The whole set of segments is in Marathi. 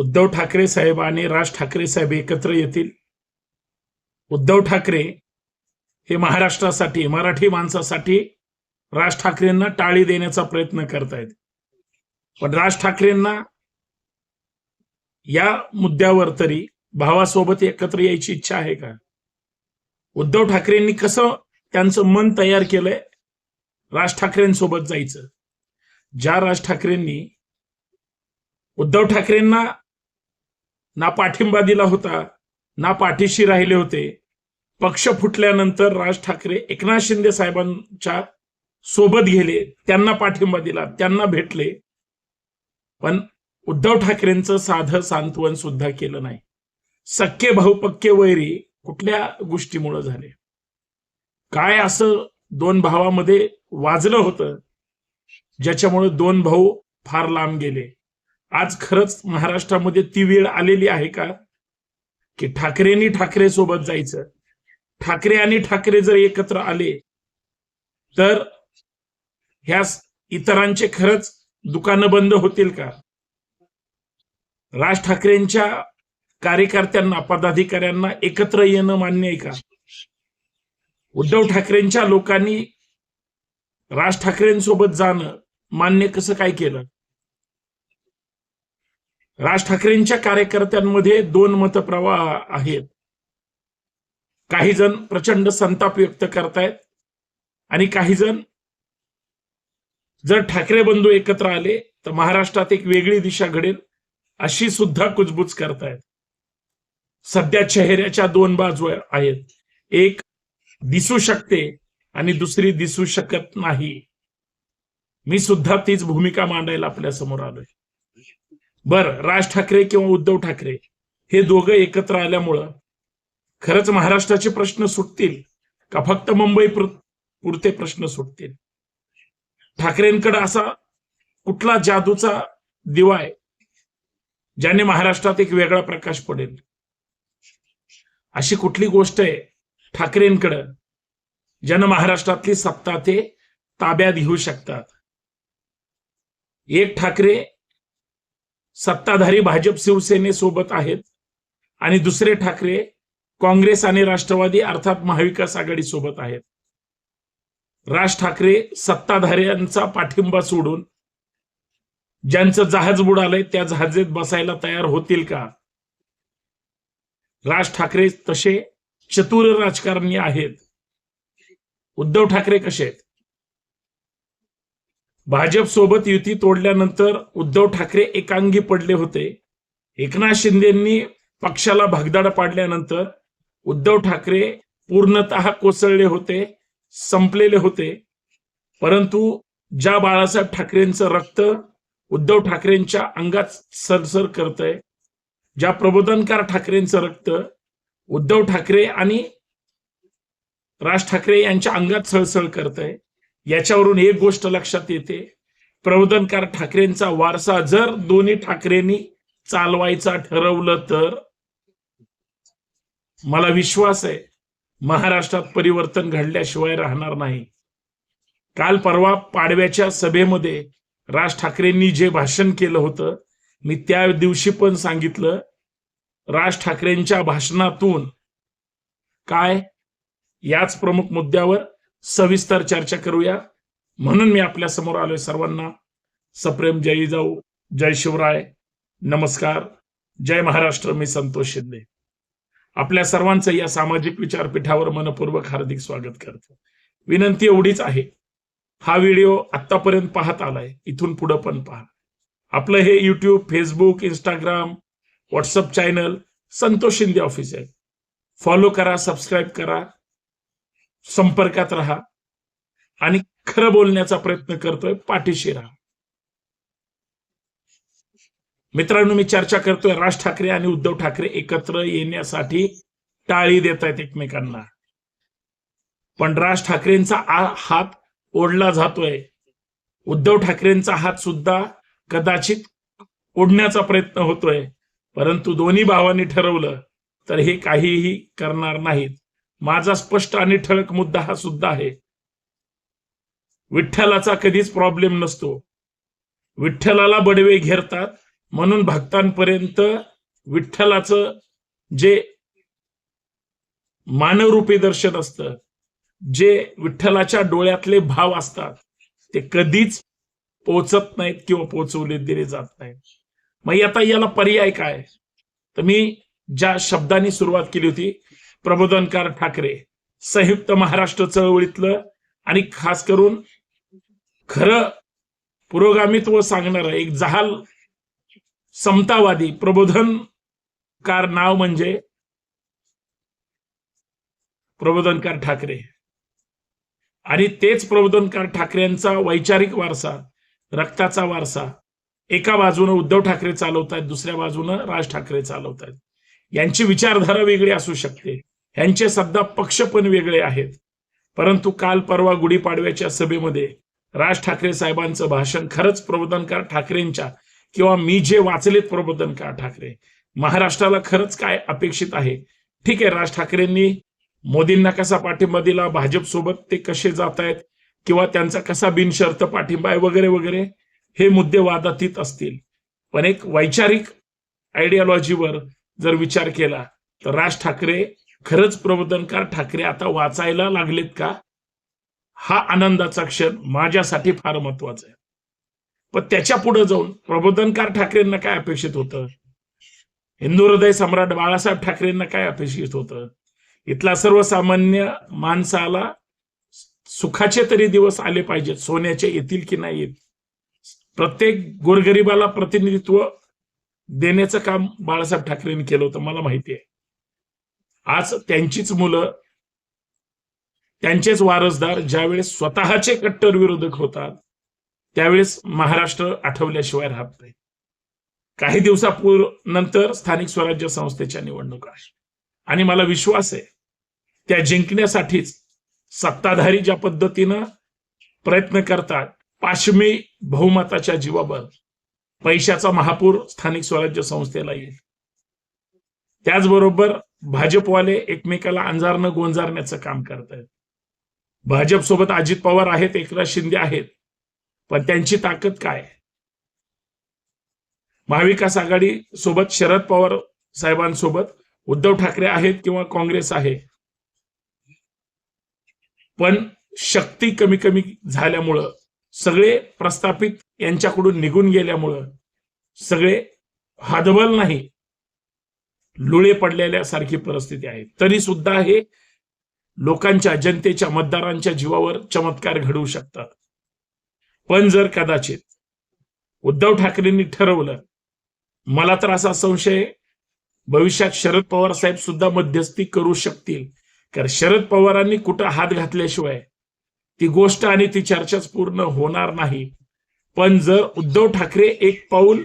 उद्धव ठाकरे साहेब आणि राज ठाकरे साहेब एकत्र येतील. उद्धव ठाकरे हे महाराष्ट्रासाठी मराठी माणसासाठी राज ठाकरेंना टाळी देण्याचा प्रयत्न करतायत. पण राज ठाकरेंना या मुद्द्यावर तरी भावासोबत एकत्र यायची इच्छा आहे का? उद्धव ठाकरेंनी कसं त्यांचं मन तयार केलंय? राज ठाकरेंसोबत जायचं. ज्या राज ठाकरेंनी उद्धव ठाकरेंना ना पाठिंबा दिला होता ना पाठीशी राहिले होते. पक्ष फुटल्यानंतर राज ठाकरे एकनाथ शिंदे साहेबांच्या सोबत गेले त्यांना पाठिंबा दिला त्यांना भेटले. पण उद्धव ठाकरेंचं साधं सांत्वन सुद्धा केलं नाही. सख्खे भाऊ पक्के वैरी कुठल्या गोष्टीमुळे झाले? काय असं दोन भावामध्ये वाजलं होतं ज्याच्यामुळे दोन भाऊ फार लांब गेले? आज खरंच महाराष्ट्रामध्ये ती वेळ आलेली आहे का? की ठाकरेंनी ठाकरे सोबत जायचं. ठाकरे आणि ठाकरे जर एकत्र आले तर ह्या इतरांचे खरंच दुकानं बंद होतील का? राज ठाकरेंच्या कार्यकर्त्यांना पदाधिकाऱ्यांना एकत्र येणं मान्य आहे का? उद्धव ठाकरेंच्या लोकांनी राज ठाकरेंसोबत जाणं मान्य कसं काय केलं? राज ठाकरेंच्या कार्यकर्त्यांमध्ये दोन मतप्रवाह आहेत. काही जण प्रचंड संताप व्यक्त करतायत आणि काही जण जर ठाकरे बंधू एकत्र आले तर महाराष्ट्रात एक वेगळी दिशा घडेल अशी सुद्धा कुजबूज करतायत. सध्या चेहऱ्याच्या दोन बाजू आहेत. एक दिसू शकते आणि दुसरी दिसू शकत नाही. मी सुद्धा तीच भूमिका मांडायला आपल्यासमोर आलोय. बर राज ठाकरे किंवा उद्धव ठाकरे हे दोघं एकत्र आल्यामुळं खरंच महाराष्ट्राचे प्रश्न सुटतील का? फक्त मुंबई पुरते प्रश्न सुटतील? ठाकरेंकडे असा कुठला जादूचा दिवा आहे ज्याने महाराष्ट्रात एक वेगळा प्रकाश पडेल? अशी कुठली गोष्ट आहे ठाकरेंकडं ज्यानं महाराष्ट्रातली सत्ता ते ताब्यात घेऊ शकतात? एक ठाकरे सत्ताधारी भाजप शिवसेनेसोबत आहेत. आणि दुसरे ठाकरे काँग्रेस आणि राष्ट्रवादी अर्थात महाविकास आघाडी सोबत आहेत. राज ठाकरे सत्ताधाऱ्यांचा पाठिंबा सोडून ज्यांचं जहाज बुडालंय त्या जहाजेत बसायला तयार होतील का? राज ठाकरे तसे चतुर राजकारणी आहेत. उद्धव ठाकरे कसे आहेत? भाजप सोबत युती तोडल्यानंतर उद्धव ठाकरे एकांगी पडले होते. एकनाथ शिंदेंनी पक्षाला भगदाड पाडल्यानंतर उद्धव ठाकरे पूर्णतः कोसळले होते संपलेले होते. परंतु ज्या बाळासाहेब ठाकरेंचं रक्त उद्धव ठाकरेंच्या अंगात सरसर करतंय ज्या प्रबोधनकार ठाकरेंचं रक्त उद्धव ठाकरे आणि राज ठाकरे यांच्या अंगात सळसळ करतंय याच्यावरून एक गोष्ट लक्षात येते. प्रबोधनकार ठाकरेंचा वारसा जर दोन्ही ठाकरेंनी चालवायचा ठरवलं तर? मला विश्वास आहे महाराष्ट्रात परिवर्तन घडल्याशिवाय राहणार नाही. काल परवा पाडव्याच्या सभेमध्ये राज ठाकरेंनी जे भाषण केलं होतं मी त्या दिवशी पण सांगितलं राज ठाकरेंच्या भाषणातून काय? याच प्रमुख मुद्द्यावर सविस्तर चर्चा करूया. म्हणून मी आपल्यासमोर आलोय सर्वांना. सप्रेम जय जाऊ जय शिवराय. नमस्कार. जय महाराष्ट्र मी संतोष शिंदे. आपल्या सर्वांचं या सामाजिक विचारपीठावर मनपूर्वक हार्दिक स्वागत करतो. विनंती एवढीच आहे. हा व्हिडिओ आतापर्यंत पाहत आलाय इथून पुढे पण पहा. आपलं हे YouTube Facebook Instagram WhatsApp channel Santosh Shinde office आहे फॉलो करा सबस्क्राईब करा. संपर्कात राहा आणि खरं बोलण्याचा प्रयत्न करतोय पाठीशी राहा. मित्रांनो मी चर्चा करतोय राज ठाकरे आणि उद्धव ठाकरे एकत्र येण्यासाठी टाळी देत आहेत एकमेकांना. पण राज ठाकरेंचा हात ओढला जातोय. उद्धव ठाकरेंचा हात सुद्धा कदाचित ओढण्याचा प्रयत्न होतोय. परंतु दोन्ही भावांनी ठरवलं तर हे काहीही करणार नाहीत. माझा स्पष्ट आणि ठळक मुद्दा हा सुद्धा आहे. विठ्ठलाचा कधीच प्रॉब्लेम नसतो. विठ्ठलाला बडवे घेरतात म्हणून भक्तांपर्यंत विठ्ठलाचं जे मानवरूपी दर्शन असतं जे विठ्ठलाच्या डोळ्यातले भाव असतात ते कधीच पोचत नाहीत किंवा पोचवले दिले जात नाहीत. मग आता याला पर्याय काय? तर मी ज्या शब्दांनी सुरुवात केली होती प्रबोधनकार ठाकरे संयुक्त महाराष्ट्र चळवळीतलं आणि खास करून खरं पुरोगामित्व सांगणारं एक जहाल समतावादी प्रबोधनकार नाव म्हणजे प्रबोधनकार ठाकरे. आणि तेच प्रबोधनकार ठाकरेंचा वैचारिक वारसा रक्ताचा वारसा एका बाजूनं उद्धव ठाकरे चालवत आहेत दुसऱ्या बाजूनं राज ठाकरे चालवत आहेत यांची विचारधारा वेगळी असू शकते. यांचे सध्या पक्ष पण वेगळे आहेत. परंतु काल परवा गुढीपाडव्याच्या सभेमध्ये राज ठाकरे साहेबांचं भाषण खरंच प्रबोधनकार ठाकरेंच्या किंवा मी जे वाचलेत प्रबोधनकार ठाकरे महाराष्ट्राला खरंच काय अपेक्षित आहे? ठीक आहे राज ठाकरेंनी मोदींना कसा पाठिंबा दिला भाजप सोबत ते कसे जात आहेत किंवा त्यांचा कसा बिनशर्त पाठिंबा आहे वगैरे वगैरे हे मुद्दे वादातीत असतील. पण एक वैचारिक आयडियॉलॉजीवर जर विचार केला तर राज ठाकरे खरंच प्रबोधनकार ठाकरे आता वाचायला लागलेत का? हा आनंदाचा क्षण माझ्यासाठी फार महत्त्वाचा आहे. पण त्याच्या पुढे जाऊन प्रबोधनकार ठाकरेंना काय अपेक्षित होतं? हिंदू हृदय सम्राट बाळासाहेब ठाकरेंना काय अपेक्षित होतं? इथला सर्वसामान्य माणसाला सुखाचे तरी दिवस आले पाहिजेत सोन्याचे येतील की नाही येत प्रत्येक गोरगरिबाला प्रतिनिधित्व देण्याचं काम बाळासाहेब ठाकरेंनी केलं होतं मला माहिती आहे. आज त्यांचीच मुलं त्यांचेच वारसदार ज्यावेळेस स्वतःचे कट्टर विरोधक होतात त्यावेळेस महाराष्ट्र आठवल्याशिवाय राहत नाही. काही दिवसापूर्व नंतर स्थानिक स्वराज्य संस्थेच्या निवडणुका आणि मला विश्वास आहे त्या जिंकण्यासाठीच सत्ताधारी ज्या पद्धतीनं प्रयत्न करतात पाशमी बहुमताच्या जीवावर पैशाचा महापूर स्थानिक स्वराज्य संस्थेला येईल. त्याचबरोबर भाजपवाले एकमेकाला अंजारणं गोंजारण्याचं काम करत भाजप सोबत अजित पवार आहेत एकनाथ शिंदे आहेत पण त्यांची ताकद काय? महाविकास आघाडी सोबत शरद पवार साहेबांसोबत उद्धव ठाकरे आहेत किंवा काँग्रेस आहे. पण शक्ती कमी कमी झाल्यामुळं सगळे प्रस्थापित यांच्याकडून निघून गेल्यामुळं सगळे हादबल नाही. लुळे पडलेल्या सारखी परिस्थिती आहे. तरी सुद्धा हे लोकांच्या जनतेच्या मतदारांच्या जीवावर चमत्कार घडवू शकतात. पण जर कदाचित उद्धव ठाकरेंनी ठरवलं मला तर असा संशय भविष्यात शरद पवार साहेब सुद्धा मध्यस्थी करू शकतील. कारण शरद पवारांनी कुठं हात घातल्याशिवाय ती गोष्ट आणि ती चर्चाच पूर्ण होणार नाही. पण जर उद्धव ठाकरे एक पाऊल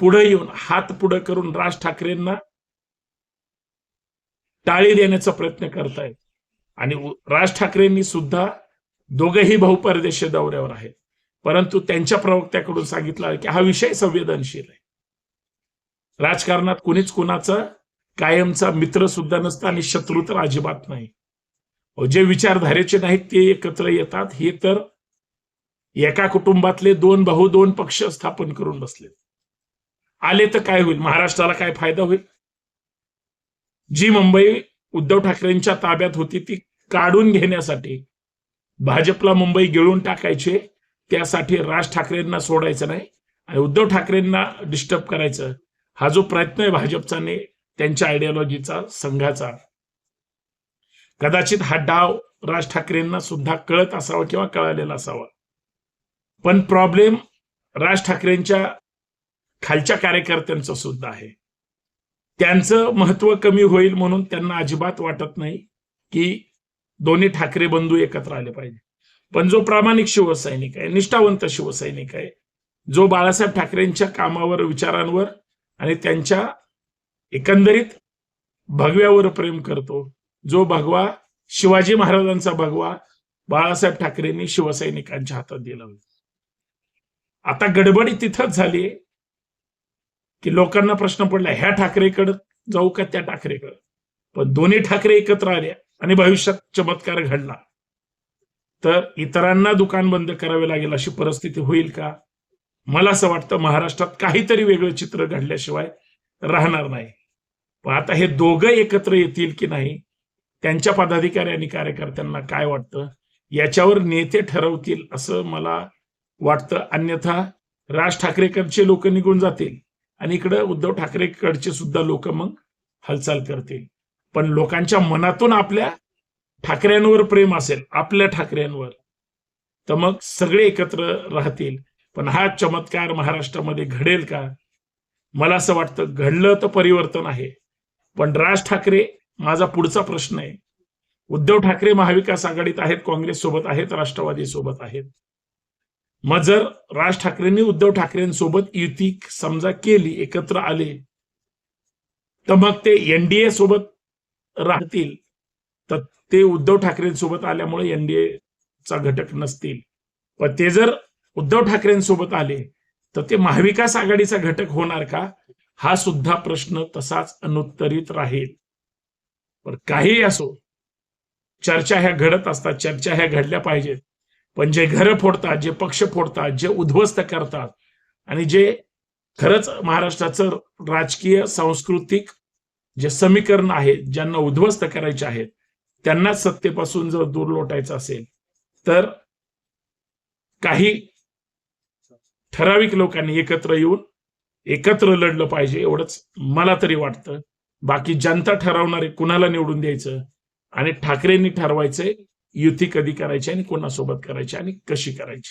पुढे येऊन हात पुढे करून राज ठाकरेंना टाळी देण्याचा प्रयत्न करतायत. आणि राज ठाकरेंनी सुद्धा दोघेही भाऊ परदेशी दौऱ्यावर आहेत. परंतु त्यांच्या प्रवक्त्याकडून सांगितलं की हा विषय संवेदनशील आहे. राजकारणात कुणीच कुणाचा कायमचा मित्र सुद्धा नसतं आणि शत्रू तर अजिबात नाही. जे विचारधारेचे नाहीत ते एकत्र येतात. हे तर एका कुटुंबातले दोन भाऊ दोन पक्ष स्थापन करून बसलेत. आले तर काय होईल? महाराष्ट्राला काय फायदा होईल? जी मुंबई उद्धव ठाकरेंच्या ताब्यात होती ती काढून घेण्यासाठी भाजपला मुंबई गिळून टाकायचे त्यासाठी राज ठाकरेंना सोडायचं नाही आणि उद्धव ठाकरेंना डिस्टर्ब करायचं. हा जो प्रयत्न आहे भाजपचा ने त्यांच्या आयडिओलॉजीचा संघाचा. कदाचित हा डाव राज ठाकरेंना सुद्धा कळत असावा किंवा कळालेला असावा. पण प्रॉब्लेम राज ठाकरेंच्या खालच्या कार्यकर्त्यांचं सुद्धा आहे. त्यांचं महत्त्व कमी होईल म्हणून त्यांना अजिबात वाटत नाही की दोन्ही ठाकरे बंधू एकत्र आले पाहिजे. पण जो प्रामाणिक शिवसैनिक आहे निष्ठावंत शिवसैनिक आहे जो बाळासाहेब ठाकरेंच्या कामावर विचारांवर आणि त्यांच्या एकंदरीत भगव्यावर प्रेम करतो जो भगवा शिवाजी महाराजांचा भगवा बाळासाहेब ठाकरेंनी शिवसैनिकांच्या हातात दिला होता. आता गडबडी तिथंच झाली की लोकांना प्रश्न पडला ह्या ठाकरेकडे जाऊ का त्या ठाकरेकडे? पण दोन्ही ठाकरे एकत्र आले आणि भविष्यात चमत्कार घडला. तर इतरांना दुकान बंद करावे लागेल अशी परिस्थिती होईल का? मला असं वाटतं महाराष्ट्रात काहीतरी वेगळं चित्र घडल्याशिवाय राहणार नाही. पण आता हे दोघं एकत्र येतील की नाही त्यांच्या पदाधिकारी आणि कार्यकर्त्यांना काय वाटतं? याच्यावर नेते ठरवतील असं मला वाटतं. अन्यथा राज ठाकरेकडचे लोक निघून जातील. आणि इकडं उद्धव ठाकरेकडचे सुद्धा लोक मग हालचाल करतील. पण लोकांच्या मनातून आपल्या ठाकऱ्यांवर प्रेम असेल आपल्या ठाकऱ्यांवर तर मग सगळे एकत्र राहतील. पण हा चमत्कार महाराष्ट्रामध्ये घडेल का? मला असं वाटतं घडलं तर परिवर्तन आहे. पण राज ठाकरे माझा पुढचा प्रश्न आहे. उद्धव ठाकरे महाविकास आघाडीत आहेत काँग्रेस सोबत आहेत राष्ट्रवादी सोबत आहेत. मग जर राज ठाकरेंनी उद्धव ठाकरेंसोबत युती समजा केली एकत्र आले तर मग ते एनडीए सोबत राहतील. तर ते उद्धव ठाकरेंसोबत आल्यामुळे एनडीए चा घटक नसतील. पण ते जर उद्धव ठाकरेंसोबत आले तर ते महाविकास आघाडीचा घटक होणार का? हा सुद्धा प्रश्न तसाच अनुत्तरित राहील. पण काहीही असो चर्चा ह्या घडत असतात चर्चा ह्या घडल्या पाहिजेत. पण जे घरं फोडतात जे पक्ष फोडतात जे उद्ध्वस्त करतात आणि जे खरंच महाराष्ट्राचं राजकीय सांस्कृतिक जे समीकरण आहे ज्यांना उद्ध्वस्त करायचे आहेत त्यांनाच सत्तेपासून जर दूर लोटायचं असेल तर काही ठराविक लोकांनी एकत्र येऊन एकत्र लढलं पाहिजे एवढंच मला तरी वाटतं. बाकी जनता ठरवणारे कुणाला निवडून द्यायचं आणि ठाकरेंनी ठरवायचंय युती कधी करायची आणि कोणासोबत करायची आणि कशी करायची?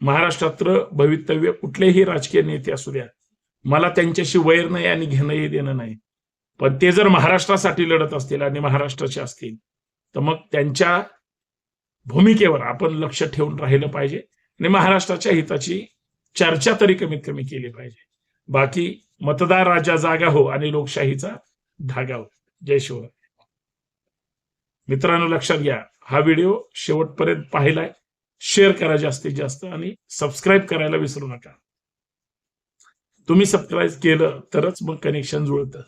महाराष्ट्रात भवितव्य कुठलेही राजकीय नेते असू द्या. मला त्यांच्याशी वैर नाही आणि घेणंही देणं नाही. पण ते जर महाराष्ट्रासाठी लढत असतील आणि महाराष्ट्राचे असतील तर मग त्यांच्या भूमिकेवर आपण लक्ष ठेवून राहिलं पाहिजे आणि महाराष्ट्राच्या हिताची चर्चा तरी कमीत कमी केली पाहिजे. बाकी मतदार राजा जागा हो आणि लोकशाहीचा धागा हो. जय शिवराय. मित्रांनो लक्षात घ्या हा व्हिडिओ शेवटपर्यंत पाहिलाय. शेअर करा जास्तीत जास्त आणि सबस्क्राईब करायला विसरू नका. तुम्ही सबस्क्राईब केलं तरच मग कनेक्शन जुळतं.